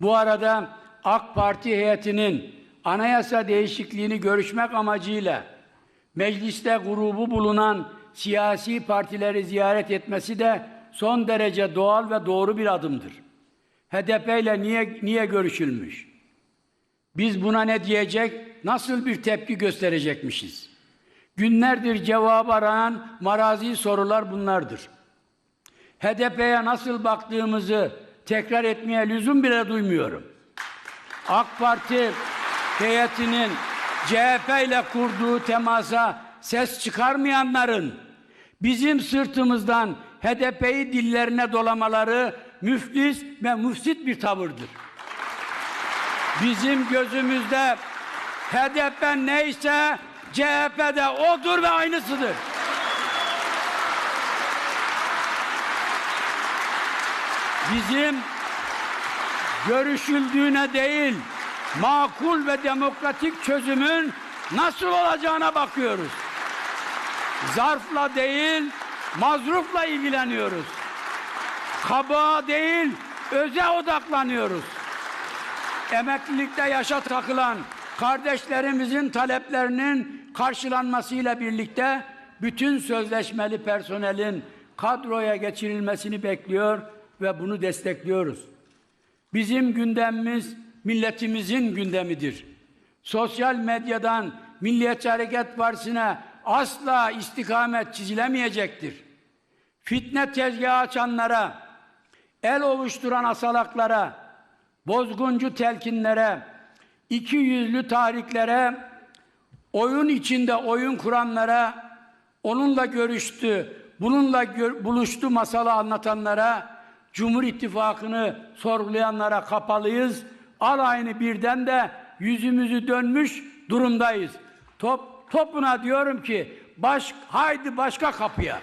Bu arada AK Parti heyetinin anayasa değişikliğini görüşmek amacıyla mecliste grubu bulunan siyasi partileri ziyaret etmesi de son derece doğal ve doğru bir adımdır. HDP ile niye, niye görüşülmüş? Biz buna ne diyecek, nasıl bir tepki gösterecekmişiz? Günlerdir cevabı arayan marazi sorular bunlardır. HDP'ye nasıl baktığımızı tekrar etmeye lüzum bile duymuyorum. AK Parti heyetinin CHP ile kurduğu temasa ses çıkarmayanların bizim sırtımızdan HDP'yi dillerine dolamaları müflis ve müfsit bir tavırdır. Bizim gözümüzde HDP neyse CHP de odur ve aynısıdır. Bizim görüşüldüğüne değil, makul ve demokratik çözümün nasıl olacağına bakıyoruz. Zarfla değil, mazrufla ilgileniyoruz. Kaba değil, öze odaklanıyoruz. Emeklilikte yaşa takılan kardeşlerimizin taleplerinin karşılanmasıyla birlikte bütün sözleşmeli personelin kadroya geçirilmesini bekliyor ve bunu destekliyoruz. Bizim gündemimiz milletimizin gündemidir. Sosyal medyadan Milliyetçi Hareket Partisi'ne asla istikamet çizilemeyecektir. Fitne tezgahı açanlara, el ovuşturan asalaklara, bozguncu telkinlere, iki yüzlü tahriklere, oyun içinde oyun kuranlara, onunla görüştü, bununla gör- buluştu masalı anlatanlara, Cumhur İttifakı'nı sorgulayanlara kapalıyız. Alayını birden de yüzümüzü dönmüş durumdayız. Top, topuna diyorum ki baş, haydi başka kapıya.